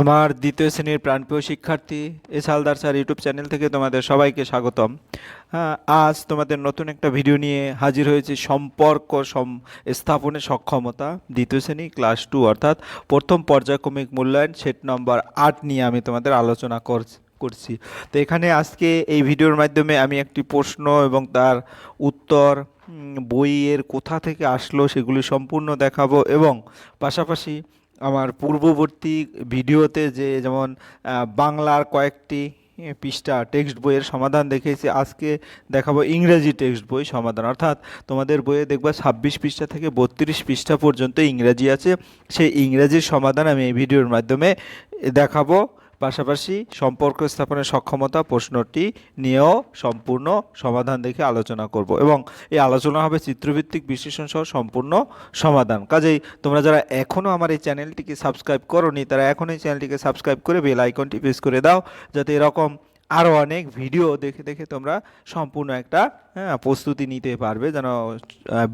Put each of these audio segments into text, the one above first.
আমার দ্বিতীয় শ্রেণির প্রাণপ্রিয় শিক্ষার্থী S Haldar sir YouTube channel থেকে তোমাদের সবাইকে স্বাগতম। হ্যাঁ, আজ তোমাদের নতুন একটা ভিডিও নিয়ে হাজির হয়েছি সম্পর্ক সম স্থাপনের সক্ষমতা দ্বিতীয় শ্রেণি ক্লাস টু অর্থাৎ প্রথম পর্যায়ক্রমিক মূল্যায়ন সেট নম্বর আট নিয়ে আমি তোমাদের আলোচনা করছি করছি। তো এখানে আজকে এই ভিডিওর মাধ্যমে আমি একটি প্রশ্ন এবং তার উত্তর বইয়ের কোথা থেকে আসলো সেগুলি সম্পূর্ণ দেখাবো এবং পাশাপাশি আমার পূর্ববর্তী ভিডিওতে যে যেমন বাংলার কয়েকটি পৃষ্ঠা টেক্সট বইয়ের সমাধান দেখেছি আজকে দেখাবো ইংরেজি টেক্সট বই সমাধান। অর্থাৎ তোমাদের বইয়ে দেখবা ছাব্বিশ পৃষ্ঠা থেকে বত্রিশ পৃষ্ঠা পর্যন্ত ইংরেজি আছে। সেই ইংরেজির সমাধান আমি এই ভিডিওর মাধ্যমে দেখাবো। পাশাপাশি সম্পর্ক স্থাপনের সক্ষমতা প্রশ্নটি নিয়েও সম্পূর্ণ সমাধান দেখে আলোচনা করব এবং এই আলোচনা হবে চিত্রভিত্তিক বিশ্লেষণ সহ সম্পূর্ণ সমাধান। কাজেই তোমরা যারা এখনও আমার এই চ্যানেলটিকে সাবস্ক্রাইব করোনি, তারা এখন এই চ্যানেলটিকে সাবস্ক্রাইব করে বেল আইকনটি প্রেস করে দাও, যাতে এরকম আরও অনেক ভিডিও দেখে দেখে তোমরা সম্পূর্ণ একটা হ্যাঁ প্রস্তুতি নিতে পারবে যেন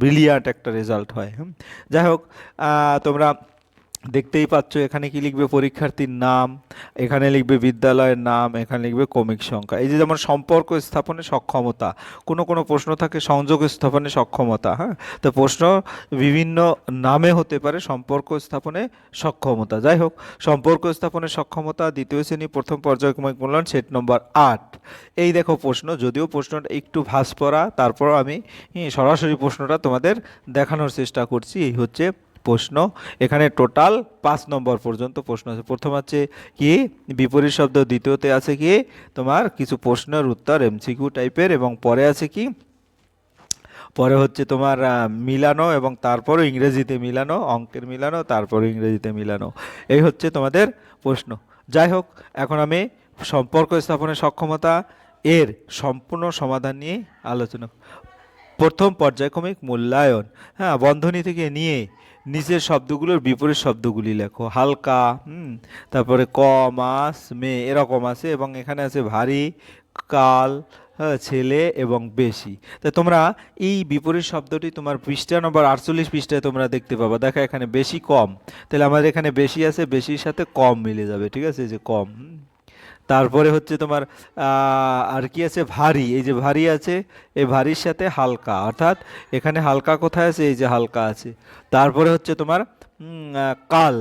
ব্রিলিয়ান্ট একটা রেজাল্ট হয়। যাই হোক তোমরা দেখতেই পাচ্ছ, এখানে কি লিখবে? পরীক্ষার্থীর নাম, এখানে লিখবে বিদ্যালয়ের নাম, এখানে লিখবে ক্রমিক সংখ্যা। এই যে যেমন সম্পর্ক স্থাপনে সক্ষমতা, কোনো কোনো প্রশ্ন থাকে সংযোগ স্থাপনে সক্ষমতা হ্যাঁ? তো প্রশ্ন বিভিন্ন নামে হতে পারে সম্পর্ক স্থাপনে সক্ষমতা। যাই হোক, সম্পর্ক স্থাপনে সক্ষমতা, দ্বিতীয় শ্রেণি, প্রথম পর্যায়ক্রমিক মূল্যায়ন, সেট নম্বর আট। এই দেখো প্রশ্ন, যদিও প্রশ্নটা একটু ভাস পড়া তারপর আমি সরাসরি প্রশ্নটা তোমাদের দেখানোর চেষ্টা করছি। এই হচ্ছে প্রশ্ন। এখানে টোটাল পাঁচ নম্বর পর্যন্ত প্রশ্ন আছে। প্রথম আছে কি? বিপরীত শব্দ দ্বিতীয়তে আছে কি? তোমার কিছু প্রশ্নের উত্তর এমসিকিউ টাইপের এবং পরে আছে কি? পরে হচ্ছে তোমার মিলানো এবং তারপরে ইংরেজিতে মিলানো, অঙ্কের মিলানো তারপরে ইংরেজিতে মিলানো। এই হচ্ছে তোমাদের প্রশ্ন। যাই হোক, এখন আমি সম্পর্ক স্থাপনের সক্ষমতা এর সম্পূর্ণ সমাধান নিয়ে আলোচনা প্রথম পর্যায়ক্রমিক মূল্যায়ন। হ্যাঁ বন্ধনী থেকে নিয়ে নিচের শব্দগুলোর বিপরীত শব্দগুলি লেখো। হালকা, হুম, তারপরে ক মাস মে, এরকম আছে এবং এখানে আছে ভারী, কাল হ্যাঁ ছেলে এবং বেশি। তা তোমরা এই বিপরীত শব্দটি তোমার পৃষ্ঠা নম্বর আটচল্লিশ পৃষ্ঠায় তোমরা দেখতে পাবা। দেখো, এখানে বেশি কম। তাহলে আমাদের এখানে বেশি আছে, বেশির সাথে কম মিলে যাবে, ঠিক আছে? যে কম। তারপরে হচ্ছে তোমার আর কি আছে? ভারী। এই যে ভারী আছে, এই ভারীর সাথে হালকা। অর্থাৎ এখানে হালকা কোথায় আছে? এই যে হালকা আছে। তারপরে হচ্ছে তোমার কাল।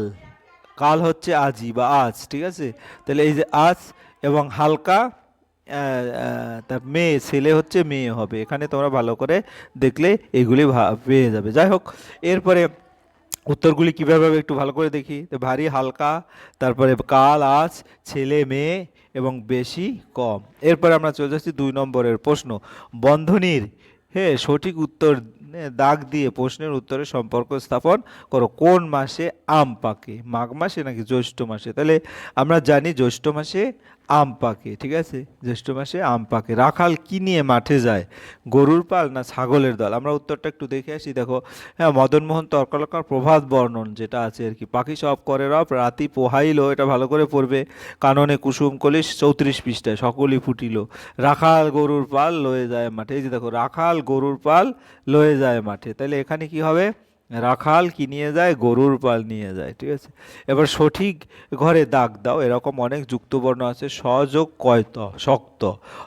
কাল হচ্ছে আজি বা আজ, ঠিক আছে? তাহলে এই যে আজ এবং হালকা তার মেয়ে, ছেলে হচ্ছে মেয়ে হবে। এখানে তোমরা ভালো করে দেখলে এগুলি পেয়ে যাবে। যাই হোক, এরপরে উত্তরগুলি কীভাবে একটু ভালো করে দেখি। ভারী, হালকা, তারপরে কাল, আজ, ছেলে, মেয়ে এবং বেশি কম। এরপরে আমরা চলে যাচ্ছি দুই নম্বরের প্রশ্ন। বন্ধনীর হ্যাঁ সঠিক উত্তর দাগ দিয়ে প্রশ্নের উত্তরে সম্পর্ক স্থাপন করো। কোন মাসে আম পাকে? মাঘ মাসে নাকি জ্যৈষ্ঠ মাসে? তাহলে আমরা জানি জ্যৈষ্ঠ মাসে আম পাকে, ঠিক আছে? জ্যৈষ্ঠ মাসে আম পাকে। রাখাল কি নিয়ে মাঠে যায়? গরুর পাল না ছাগলের দল? আমরা উত্তরটা একটু দেখে আসি। দেখো হ্যাঁ মদনমোহন তর্কলকার প্রভাত বর্ণন যেটা আছে আর কি। পাখি সব করে রব, রাতি পোহাইলো, এটা ভালো করে পড়বে। কাননে কুসুম কলিশ চৌত্রিশ পৃষ্ঠায়, সকলই ফুটিল। রাখাল গরুর পাল লয়ে যায় মাঠে। এই যে দেখো, রাখাল গরুর পাল লয়ে যায় মাঠে। তাহলে এখানে কি হবে? রাখাল কি নিয়ে যায়? গরুর পাল নিয়ে যায়, ঠিক আছে? এবার সঠিক ঘরে দাগ দাও, এরকম অনেক যুক্তবর্ণ আছে সযোগ কয়ত, শক্ত।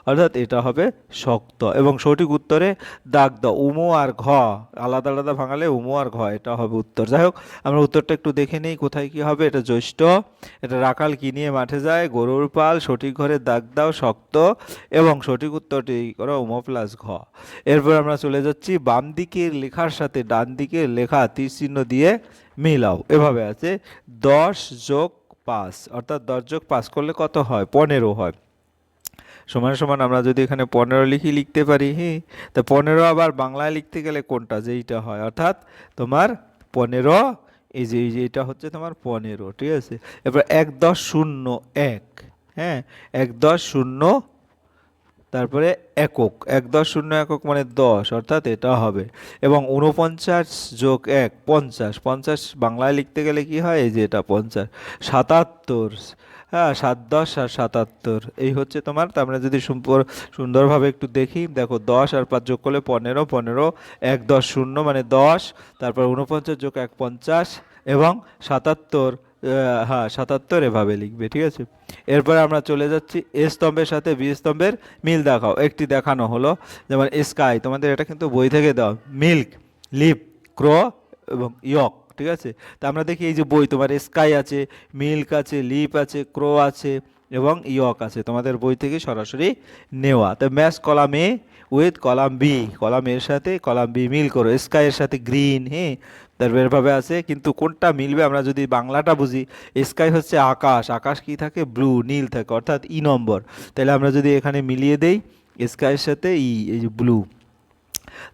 অর্থাৎ এটা হবে শক্ত। এবং সঠিক উত্তরে দাগ দাও, উমো আর ঘ, আলাদা আলাদা ভাঙালে উমো আর ঘ, এটা হবে উত্তর। যাই হোক, আমরা উত্তরটা একটু দেখে নিই, কোথায় কি হবে, এটা জ্যৈষ্ঠ। এটা রাখাল কি নিয়ে মাঠে যায়? গরুর পাল, সঠিক ঘরে দাগ দাও, শক্ত। এবং সঠিক উত্তরটি করো? উমো প্লাস ঘ। এরপর আমরা চলে যাচ্ছি বাম দিকের লেখার সাথে ডান দিকের লেখা তীর চিহ্ন দিয়ে মিলাও। এভাবে আছে। দশ যোগ পাঁচ, অর্থাৎ দশ যোগ পাঁচ করলে কত হয়? পনেরো হয়। সমান সমান আমরা যদি এখানে পনেরো লিখি, লিখতে পারি হ্যাঁ তা পনেরো আবার বাংলায় লিখতে গেলে কোনটা? যেইটা হয়। অর্থাৎ তোমার পনেরো, এই যে এই যে, এটা হচ্ছে তোমার পনেরো, ঠিক আছে? এবার এক দশ শূন্য এক হ্যাঁ? এক দশ শূন্য তারপরে একক, এক দশ শূন্য একক মানে দশ, অর্থাৎ এটা হবে। এবং উনপঞ্চাশ যোগ এক, পঞ্চাশ পঞ্চাশ বাংলায় লিখতে গেলে কি হয়? এই যে এটা পঞ্চাশ, সাতাত্তর হ্যাঁ সাত দশ আর সাতাত্তর, এই হচ্ছে তোমার, তার মানে যদি সুন্দরভাবে একটু দেখি, দেখো দশ আর পাঁচ যোগ করলে পনেরো পনেরো, এক দশ শূন্য মানে দশ, তারপর উনপঞ্চাশ যোগ এক, পঞ্চাশ, এবং সাতাত্তর হ্যাঁ সাতাত্তর এভাবে লিখবে, ঠিক আছে? এরপরে আমরা চলে যাচ্ছি, এ স্তম্ভের সাথে বি স্তম্ভের মিল দেখাও। একটি দেখানো হলো, যেমন স্কাই তোমাদের এটা কিন্তু বই থেকে দেওয়া মিল্ক লিপ ক্রো এবং ইয়ক ঠিক আছে? তা আমরা দেখি এই যে বই, তোমার স্কাই আছে মিল্ক আছে লিপ আছে ক্রো আছে এবং ইয়ক আছে, তোমাদের বই থেকে সরাসরি নেওয়া। তো match column with column B column এর সাথে কলাম বি মিল করো। স্কাইয়ের সাথে গ্রিন হ্যাঁ? তারপর এভাবে আছে, কিন্তু কোনটা মিলবে আমরা যদি বাংলাটা বুঝি স্কাই হচ্ছে আকাশ আকাশ কি থাকে? ব্লু নীল থাকে, অর্থাৎ ই নম্বর তাহলে আমরা যদি এখানে মিলিয়ে দেই স্কাইয়ের সাথে ই এই যে ব্লু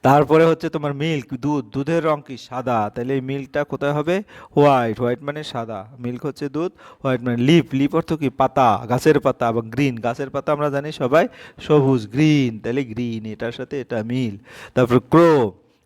তারপরে হচ্ছে তোমার মিল্ক দুধ, দুধের রং কি? সাদা। তাহলে এই মিল্কটা কোথায় হবে? হোয়াইট হোয়াইট মানে সাদা। মিল্ক হচ্ছে দুধ হোয়াইট মানে লিপ লিপ অর্থ কি? পাতা, গাছের পাতা বা গ্রিন গাছের পাতা আমরা জানি সবাই সবুজ গ্রিন তাহলে গ্রিন এটার সাথে এটা মিল। তারপর ক্রো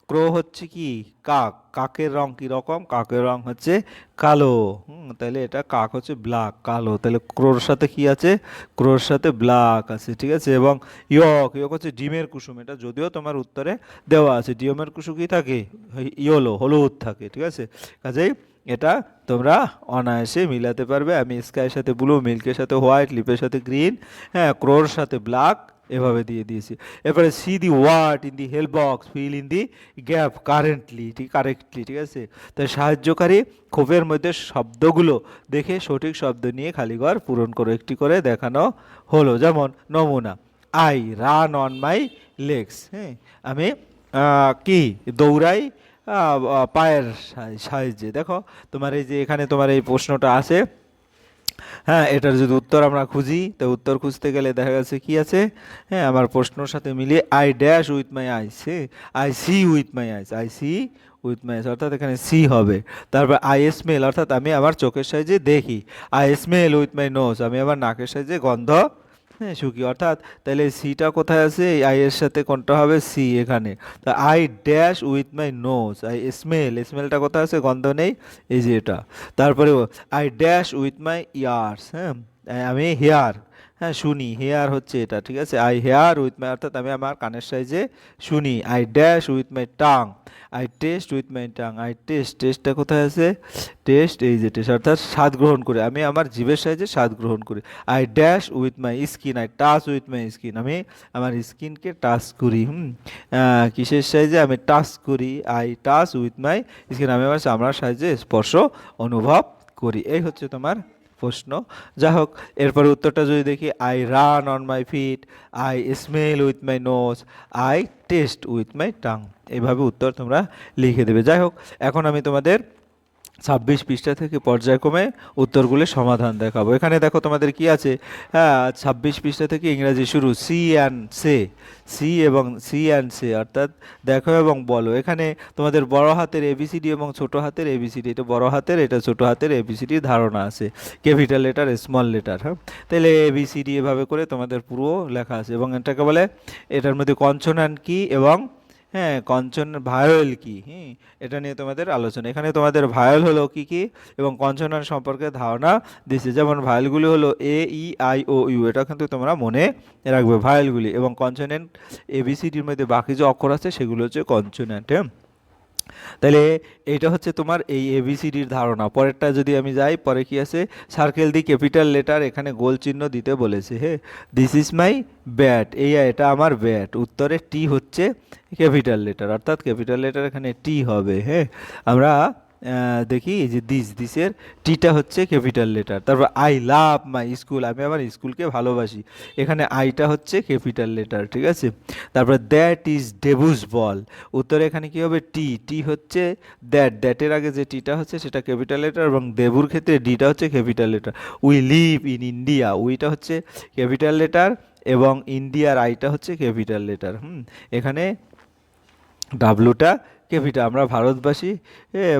ক্রো হচ্ছে কি? কাক। কাকের রং কি রকম কাকের রং হচ্ছে কালো। হুম তাহলে এটা কাক হচ্ছে ব্ল্যাক, কালো। তাহলে ক্রোর সাথে কি আছে? ক্রোর সাথে ব্ল্যাক আছে, ঠিক আছে? এবং ইয়ক ইয়ক হচ্ছে ডিমের কুসুম। এটা যদিও তোমার উত্তরে দেওয়া আছে। ডিমের কুসুম কি থাকে? ইয়েলো, হলুদ থাকে, ঠিক আছে? কাজেই এটা তোমরা অনায়াসে মিলাতে পারবে। আমি স্কাইয়ের সাথে ব্লু মিল্কের সাথে হোয়াইট লিপের সাথে গ্রিন হ্যাঁ ক্রোর সাথে ব্ল্যাক এভাবে দিয়ে দিয়েছি। এরপরে see the word in the help box fill in the gap currently ঠিক কারেক্টলি ঠিক আছে? তাই সাহায্যকারী ক্ষোভের মধ্যে শব্দগুলো দেখে সঠিক শব্দ নিয়ে খালিঘর পূরণ করো, একটি করে দেখানো হলো। যেমন, নমুনা I run on my legs হ্যাঁ? আমি কি, দৌড়াই পায়ের সাহায্যে। দেখো, তোমার এই যে এখানে তোমার এই প্রশ্নটা আছে হ্যাঁ এটার যদি উত্তর আমরা খুঁজি, তো উত্তর খুঁজতে গেলে দেখা গেছে কি আছে? হ্যাঁ আমার প্রশ্নর সাথে মিলিয়ে I dash with my eyes I see with my eyes I see with my eyes অর্থাৎ এখানে সি হবে। তারপর আই স্মেল অর্থাৎ আমি আমার চোখের সাইজে দেখি। I smell with my nose আমি আমার নাকের সাইজে গন্ধ হ্যাঁ সুখী। অর্থাৎ তাহলে সিটা কোথায় আছে? এই আই এর সাথে কোনটা হবে? সি এখানে। তা I dash with my nose I smell স্মেলটা কোথায় আছে? গন্ধ নেই? এই যে এটা। তারপরে I dash with my ears হ্যাঁ? আমি হেয়ার হ্যাঁ শুনি। হেয়ার হচ্ছে এটা, ঠিক আছে? আই হেয়ার উইথ মাই অর্থাৎ আমি আমার কানের সাইজে শুনি। I dash with my tongue I taste with my tongue I taste টেস্টটা কোথায় আছে? টেস্ট এই যে টেস্ট অর্থাৎ স্বাদ গ্রহণ করি। আমি আমার জিভের সাইজে স্বাদ গ্রহণ করি। I dash with my skin I touch with my skin আমি আমার স্কিনকে টাচ করি, হুম? কিসের সাইজে? আমি টাচ করি। I touch with my skin আমি আমার চামড়ার সাইজে স্পর্শ অনুভব করি। এই হচ্ছে তোমার প্রশ্ন। যা হোক এরপর উত্তরটা যদি দেখি I run on my feet I smell with my nose I taste with my tongue এভাবে উত্তর তোমরা লিখে দেবে। যাই হোক এখন আমি তোমাদের ছাব্বিশ পৃষ্ঠা থেকে পর্যায়ক্রমে উত্তরগুলির সমাধান দেখাবো। এখানে দেখো তোমাদের কি আছে? হ্যাঁ ছাব্বিশ পৃষ্ঠা থেকে ইংরাজি শুরু সি অ্যান্ড সে সি এবং সি অ্যান্ড সে অর্থাৎ দেখো এবং বলো। এখানে তোমাদের বড় হাতের এবিসিডি এবং ছোট হাতের এবিসিডি এটা বড় হাতের, এটা ছোট হাতের এবিসিডি ধারণা আছে। ক্যাপিটাল লেটার, স্মল লেটার হ্যাঁ? তাহলে এবিসিডি এভাবে করে তোমাদের পুরো লেখা আছে এবং এটাকে বলে এটার মধ্যে কনসোনান্ট কি এবং হ্যাঁ কঞ্চন ভায়োল কি? হ্যাঁ এটা নিয়ে তোমাদের আলোচনা। এখানে তোমাদের ভায়োল হলো কি কি? এবং কঞ্চনন সম্পর্কে ধারণা দিচ্ছে। যেমন ভায়োলগুলি হলো এ ই আই ও ইউ এটা কিন্তু তোমরা মনে রাখবে ভায়োলগুলি। এবং কঞ্চনেন্ট এবিসিডির মধ্যে বাকি যে অক্ষর আছে সেগুলো হচ্ছে কঞ্চনেন্ট হ্যাঁ তাহলে এটা হচ্ছে তোমার এই এবিসিডির ধারণা। পরেরটা যদি আমি যাই, পরে কি আছে? সার্কেল দি ক্যাপিটাল লেটার এখানে গোল চিহ্ন দিতে বলেছে হ্যাঁ? দিস ইজ মাই ব্যাট এই এটা আমার ব্যাট উত্তরে টি হচ্ছে ক্যাপিটাল লেটার অর্থাৎ ক্যাপিটাল লেটার এখানে টি হবে হ্যাঁ? আমরা দেখি এই যে দিস দিসের টিটা হচ্ছে ক্যাপিটাল লেটার তারপর আই লাভ মাই স্কুল আমি আমার স্কুলকে ভালোবাসি। এখানে আইটা হচ্ছে ক্যাপিটাল লেটার ঠিক আছে? তারপর দ্যাট ইজ ডেবুস বল উত্তরে এখানে কি হবে? টি টি হচ্ছে দ্যাট দ্যাটের আগে যে টিটা হচ্ছে, সেটা ক্যাপিটাল লেটার এবং দেবুর ক্ষেত্রে ডিটা হচ্ছে capital letter we live in India উইটা হচ্ছে ক্যাপিটাল লেটার এবং ইন্ডিয়ার আইটা হচ্ছে ক্যাপিটাল লেটার হুম, এখানে ডাব্লুটা ক্যাপিটাল আমরা ভারতবাসী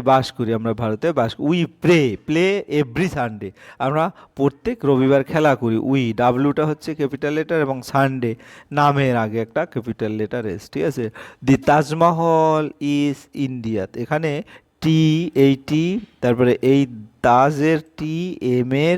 বাস করি, আমরা ভারতে বাস we pray, play every Sunday. আমরা প্রত্যেক রবিবার খেলা করি। উই ডাব্লুটা হচ্ছে ক্যাপিটাল লেটার এবং সানডে নামের আগে একটা ক্যাপিটাল লেটার এস, ঠিক আছে? দি তাজমহল ইজ ইন্ডিয়াত। এখানে টি, এই টি, তারপরে এই তাজের টি, এম এর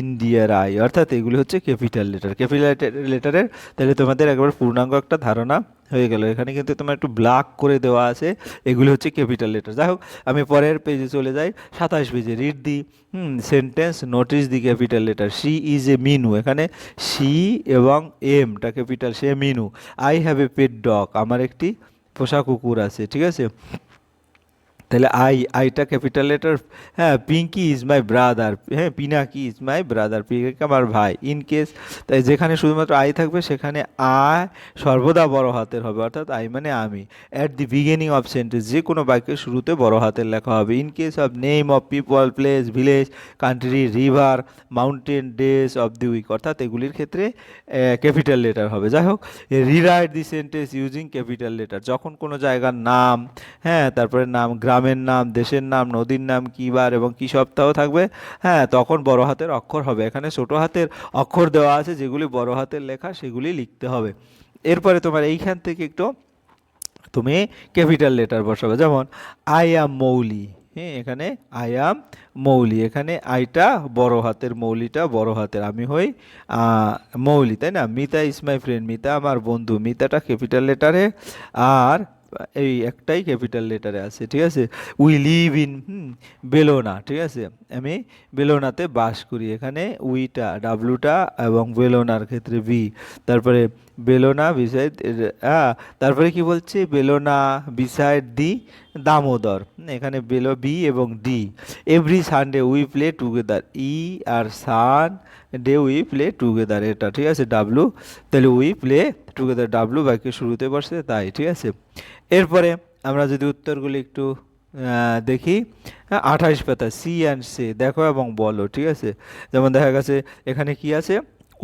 ইন্ডিয়ার আই। অর্থাৎ এগুলি হচ্ছে ক্যাপিটাল লেটার। ক্যাপিটাল লেটারের তাহলে তোমাদের একবার পূর্ণাঙ্গ একটা ধারণা। হয়ে গেল। এখানে কিন্তু তোমার একটু ব্ল্যাক করে দেওয়া আছে। এগুলো হচ্ছে ক্যাপিটাল লেটার যাই হোক, আমি পরের পেজে চলে যাই। সাতাশ পেজে read the. Hmm sentence notice the capital letter C is a Minu এখানে সি এবং এমটা capital say Minu I have a pet dog আমার একটি পোষা কুকুর আছে, ঠিক আছে? তাহলে আই আইটা ক্যাপিটাল লেটার হ্যাঁ পিঙ্কি ইজ মাই ব্রাদার হ্যাঁ Pinaki is my brother Pinaki আমার ভাই ইন কেস তাই যেখানে শুধুমাত্র আই থাকবে, সেখানে আই সর্বদা বড় হাতের হবে, অর্থাৎ আই মানে আমি at the beginning of sentence যে কোনো বাক্যের শুরুতে বড় হাতের লেখা হবে in case of name of people place village country river mountain days of the week অর্থাৎ এগুলির ক্ষেত্রে ক্যাপিটাল লেটার হবে, যাই হোক rewrite the sentence using capital letter যখন কোনো জায়গার নাম হ্যাঁ তারপরে নাম গ্রামের নাম, দেশের নাম, নদীর নাম কী বার এবং কী সপ্তাহ থাকবে? হ্যাঁ তখন বড় হাতের অক্ষর হবে। এখানে ছোট হাতের অক্ষর দেওয়া আছে, যেগুলি বড় হাতের লেখা, সেগুলি লিখতে হবে। এরপরে তোমার এইখান থেকে একটু তুমি ক্যাপিটাল লেটার বসাবে। যেমন আই অ্যাম মৌলি হ্যাঁ এখানে আই অ্যাম মৌলি এখানে আইটা বড় হাতের মৌলিটা বড় হাতের। আমি হই মৌলি তাই না? Mita is my friend. Mita আমার বন্ধু। মিতাটা ক্যাপিটাল লেটারে। আর এই একটাই ক্যাপিটাল লেটারে আছে, ঠিক আছে? উই লিভ ইন হুম, বেলোনা, ঠিক আছে? আমি বেলোনাতে বাস করি, এখানে উইটা, ডাব্লুটা এবং বেলোনার ক্ষেত্রে বি তারপরে বেলোনা বিসাইড তারপরে কি বলছে? Belona beside the Damodar. এখানে বেলো বি এবং D. Every Sunday we play together every Sunday we play together এটা ঠিক আছে? ডাব্লু তাহলে উই প্লে টুগেদার ডাব্লু বাক্যের শুরুতে বসছে তাই, ঠিক আছে? এরপরে আমরা যদি উত্তরগুলি একটু দেখি। আঠাশ পাতা সি অ্যান্ড সে দেখো এবং বলো, ঠিক আছে? যেমন দেখা গেছে, এখানে কি আছে?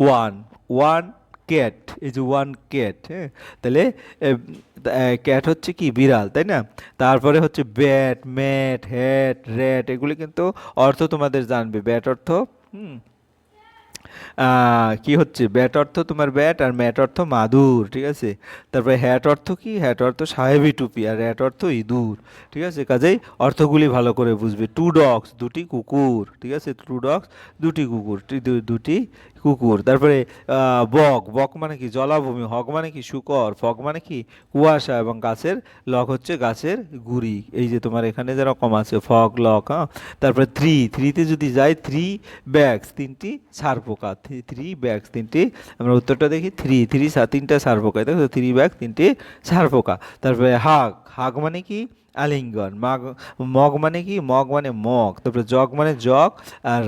ওয়ান ওয়ান ক্যাট যে ওয়ান ক্যাট হ্যাঁ? তাহলে ক্যাট হচ্ছে কি? বিড়াল, তাই না? তারপরে হচ্ছে ব্যাট ম্যাট হ্যাট র্যাট এগুলি কিন্তু অর্থ তোমাদের জানবে। ব্যাট অর্থ, হুম? কি হচ্ছে? ব্যাট অর্থ তোমার ব্যাট আর ম্যাট অর্থ মাদুর, ঠিক আছে? তারপরে হ্যাট অর্থ কি? হ্যাট অর্থ সাহেবি টুপি আর র্যাট অর্থ ইঁদুর, ঠিক আছে? কাজেই অর্থগুলি ভালো করে বুঝবে। টু ডগস দুটি কুকুর, ঠিক আছে? টু ডগস দুটি কুকুর দুটি কুকুর, তারপরে বক বক মানে কি? জলাভূমি, হক মানে কি? শুকর, ফক মানে কি? কুয়াশা এবং গাছের লক হচ্ছে গাছের গুড়ি। এই যে তোমার এখানে যেরকম আছে, ফক, লক হ্যাঁ? তারপরে থ্রি, থ্রিতে যদি যাই, থ্রি ব্যাগস, তিনটি সার পোকা, থ্রি ব্যাগস, তিনটি, আমরা উত্তরটা দেখি, থ্রি থ্রি তিনটা সার পোকা দেখো থ্রি ব্যাগ তিনটি সার পোকা। তারপরে হাগ হাগ মানে কি? আলিঙ্গন। মাগ, মগ মানে কি? মগ মানে মগ। তারপরে জগ মানে জগ, আর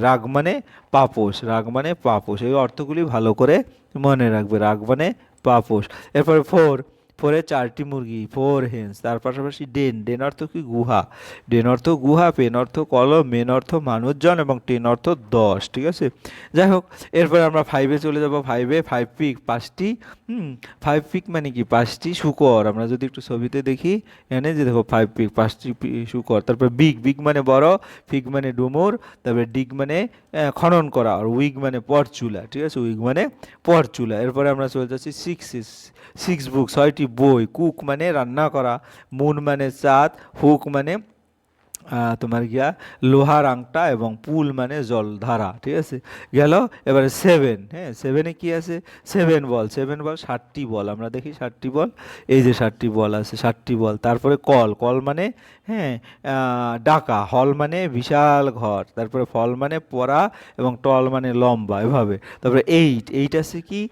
রাগ মানে পাপোশ। রাগ মানে পাপোশ। এই অর্থগুলি ভালো করে মনে রাখবে। রাগ মানে পাপোশ। এরপরে ফোর ফোরে চারটি মুরগি ফোর হেন্স তার পাশাপাশি ডেন ডেন অর্থ কি গুহা? ডেন অর্থ গুহা পেন অর্থ কলম মেন অর্থ মানুষজন এবং টেন অর্থ দশ, ঠিক আছে? যাই হোক, এরপরে আমরা ফাইভে চলে যাব। ফাইভে ফাইভ পিক পাঁচটি ফাইভ পিক মানে কি? পাঁচটি শুকর। আমরা যদি একটু ছবিতে দেখি, এখানে যে দেখো ফাইভ পিক পাঁচটি শুকর, তারপর বিগ বিগ মানে বড় ফিগ মানে ডুমুর, তারপরে ডিগ মানে খনন করা, আর উইগ মানে পরচুলা, ঠিক আছে? উইগ মানে পরচুলা। এরপরে আমরা চলে যাচ্ছি সিক্স সিক্স বুক ছয়টি বই কুক মানে রান্না করা মুন মানে চাঁদ হুক মানে তোমার গিয়া লোহার আংটা এবং পুল মানে জলধারা ঠিক আছে? গেল, এবারে সেভেন হ্যাঁ? সেভেনে কি আছে? সেভেন বল সেভেন বল ষাটটি বল, আমরা দেখি ষাটটি বল। এই যে ষাটটি বল আছে ষাটটি বল। তারপরে কল কল মানে হ্যাঁ ডাকা, হল মানে বিশাল ঘর, তারপরে ফল মানে পড়া এবং টল মানে লম্বা, এভাবে। তারপরে এইট এইট আছে কি?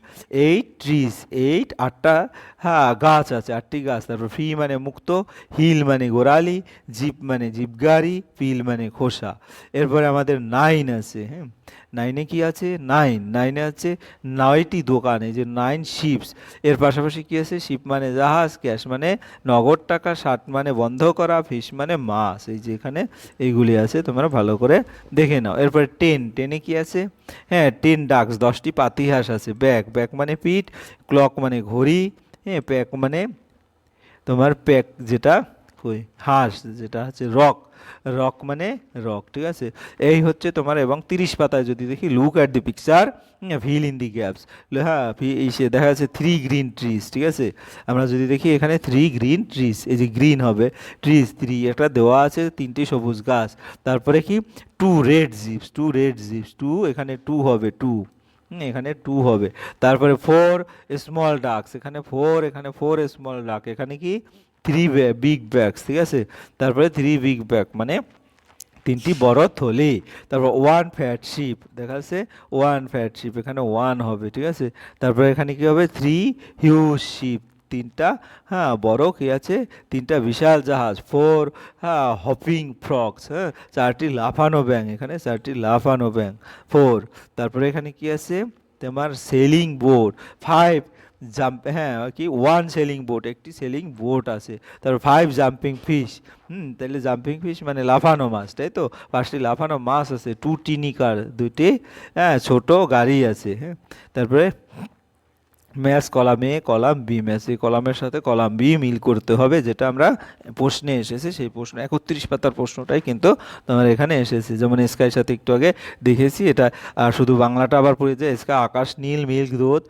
এইট ট্রিজ এইট আটটা হ্যাঁ গাছ আছে, আটটি গাছ। তারপর ফ্রি মানে মুক্ত হিল মানে গোড়ালি জিপ মানে জিপ গাড়ি পিল মানে খোসা। এরপরে আমাদের নাইন আছে হ্যাঁ? নাইনে কি আছে? নাইন। নাইনে আছে নয়টি দোকান যে নাইন শিপস। এর পাশাপাশি কি আছে? শিপ মানে জাহাজ, ক্যাশ মানে নগদ টাকা ষাট মানে বন্ধ করা, ফিশ মানে মাছ। এই যে এখানে এইগুলি আছে, তোমরা ভালো করে দেখে নাও। এরপরে টেন। টেনে কি আছে? হ্যাঁ টেন ডাক্স, দশটি পাতিহাস আছে, ব্যাগ। ব্যাগ মানে পিঠ, ক্লক মানে ঘড়ি হ্যাঁ? প্যাক মানে তোমার প্যাক যেটা কই হাঁস যেটা হচ্ছে রক রক মানে রক, ঠিক আছে? এই হচ্ছে তোমার এবং তিরিশ পাতায় যদি দেখি look at the picture fill in the gaps হ্যাঁ সে দেখা যাচ্ছে থ্রি গ্রিন ট্রিজ ঠিক আছে? আমরা যদি দেখি এখানে থ্রি গ্রিন ট্রিজ এই যে গ্রিন হবে ট্রিজ থ্রি একটা দেওয়া আছে, তিনটি সবুজ গাছ। তারপরে কি? Two red jeeps two red jeeps two এখানে টু হবে টু এখানে টু হবে। তারপরে ফোর স্মল ডাকস এখানে ফোর এখানে ফোর স্মল ডাক এখানে কি? থ্রি বিগ ব্যাগস ঠিক আছে? তারপরে থ্রি বিগ ব্যাগ মানে তিনটি বড় থলি। তারপর ওয়ান ফ্যাট শিপ দেখা যাচ্ছে ওয়ান ফ্যাট শিপ এখানে ওয়ান হবে, ঠিক আছে? তারপরে এখানে কি হবে? থ্রি হিউজ শিপ তিনটা হ্যাঁ বড় কি আছে? তিনটা বিশাল জাহাজ ফোর হ্যাঁ হপিং ফ্রক্স হ্যাঁ চারটি লাফানো ব্যাং এখানে চারটি লাফানো ব্যাং ফোর তারপরে এখানে কি আছে? তোমার সেলিং বোর্ড ফাইভ জাম্প হ্যাঁ কি? ওয়ান সেলিং বোট একটি সেলিং বোট আছে। তারপর ফাইভ জাম্পিং ফিশ হুম তাহলে জাম্পিং ফিশ মানে লাফানো মাছ, তাই তো? পাঁচটি লাফানো মাছ আছে টু টিনিকার দুইটি হ্যাঁ ছোটো গাড়ি আছে হ্যাঁ। তারপরে match column A, column B, match এই কলামের সাথে কলাম বি মিল করতে হবে, যেটা আমরা প্রশ্নে এসেছে, সেই প্রশ্ন, একত্রিশ পাতার প্রশ্নটাই কিন্তু তোমার এখানে এসেছে। যেমন স্কাইয়ের সাথে একটু আগে দেখেছি, এটা শুধু বাংলাটা আবার পড়েছে স্কাই আকাশ, নীল, মিল্ক দুধ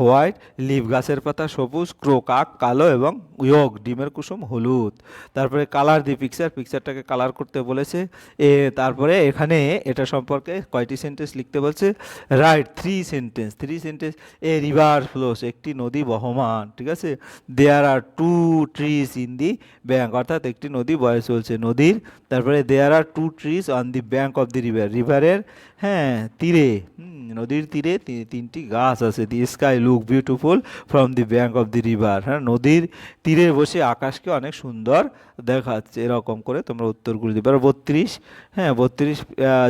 হোয়াইট লিভ গাছের পাতা, সবুজ ক্রো কাক কালো এবং ইয়গ ডিমের কুসুম, হলুদ। তারপরে কালার দি পিকচার পিকচারটাকে কালার করতে বলেছে। এ, তারপরে এখানে এটা সম্পর্কে কয়টি সেন্টেন্স লিখতে বলছে? Write three sentence three sentence a river flows একটি নদী বহমান, ঠিক আছে? There are two trees in the bank অর্থাৎ একটি নদী বয়ে চলছে, নদীর, তারপরে there are two trees on the bank of the river রিভারের হ্যাঁ তীরে। নদীর তীরে তিনটি গাছ আছে the sky look beautiful from the bank of the river হ্যাঁ নদীর তীরে বসে আকাশকে অনেক সুন্দর দেখাচ্ছে, এরকম করে তোমরা উত্তরগুলি দিবে আর বত্রিশ হ্যাঁ বত্রিশ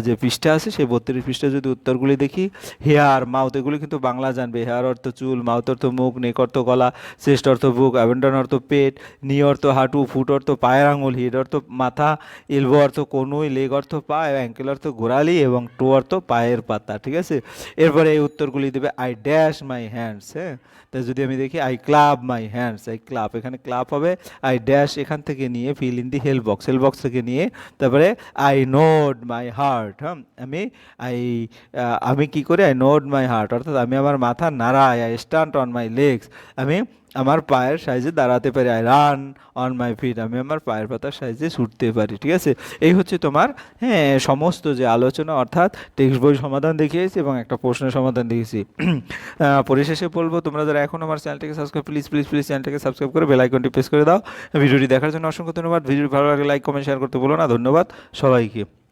যে পৃষ্ঠা আছে, সেই বত্রিশ পৃষ্ঠা যদি উত্তরগুলি দেখি, হেয়ার, মাউথ, এগুলি কিন্তু বাংলা জানবে। হেয়ার অর্থ চুল, মাউথ অর্থ মুখ, নেক অর্থ গলা চেস্ট অর্থ বুক অ্যাভেন্ডন অর্থ পেট নি অর্থ হাঁটু ফুট অর্থ পায়ের আঙুল হিড অর্থ মাথা এলবো অর্থ কনুই লেগ অর্থ পা অ্যাঙ্কেল অর্থ গোড়ালি এবং টো অর্থ পায়ের পাতা, ঠিক আছে? এরপরে এই উত্তরগুলি দেবে আই ড্যাশ মাই হ্যান্ডস হ্যাঁ? তাই যদি আমি দেখি I clap my hands I clap এখানে ক্লাব হবে আই ড্যাশ এখান থেকে নিয়ে fill in the help box help box থেকে নিয়ে তারপরে আই নোড মাই হার্ট হ্যাঁ? আমি আই আমি কি করি? আই নোড মাই হার্ট অর্থাৎ আমি আমার মাথা নাড়াই I stand on my legs আমি আমার পায়ের সাইজে দাঁড়াতে পারি। I run on my feet আমি আমার পায়ের পাতার সাইজে ছুটতে পারি, ঠিক আছে? এই হচ্ছে তোমার হ্যাঁ সমস্ত যে আলোচনা, অর্থাৎ টেক্সট বই সমাধান দেখিয়েছি এবং একটা প্রশ্নের সমাধান দিয়েছি। পরিশেষে বলব, তোমরা যারা এখন আমার চ্যানেলটিকে সাবস্ক্রাইব প্লিজ প্লিজ প্লিজ চ্যানেলটিকে সাবস্ক্রাইব করে বেল আইকনটি প্রেস করে দাও। ভিডিওটি দেখার জন্য অসংখ্য ধন্যবাদ। ভিডিও ভালো লাগে লাইক কমেন্ট শেয়ার করতে বলো না। ধন্যবাদ সবাইকে।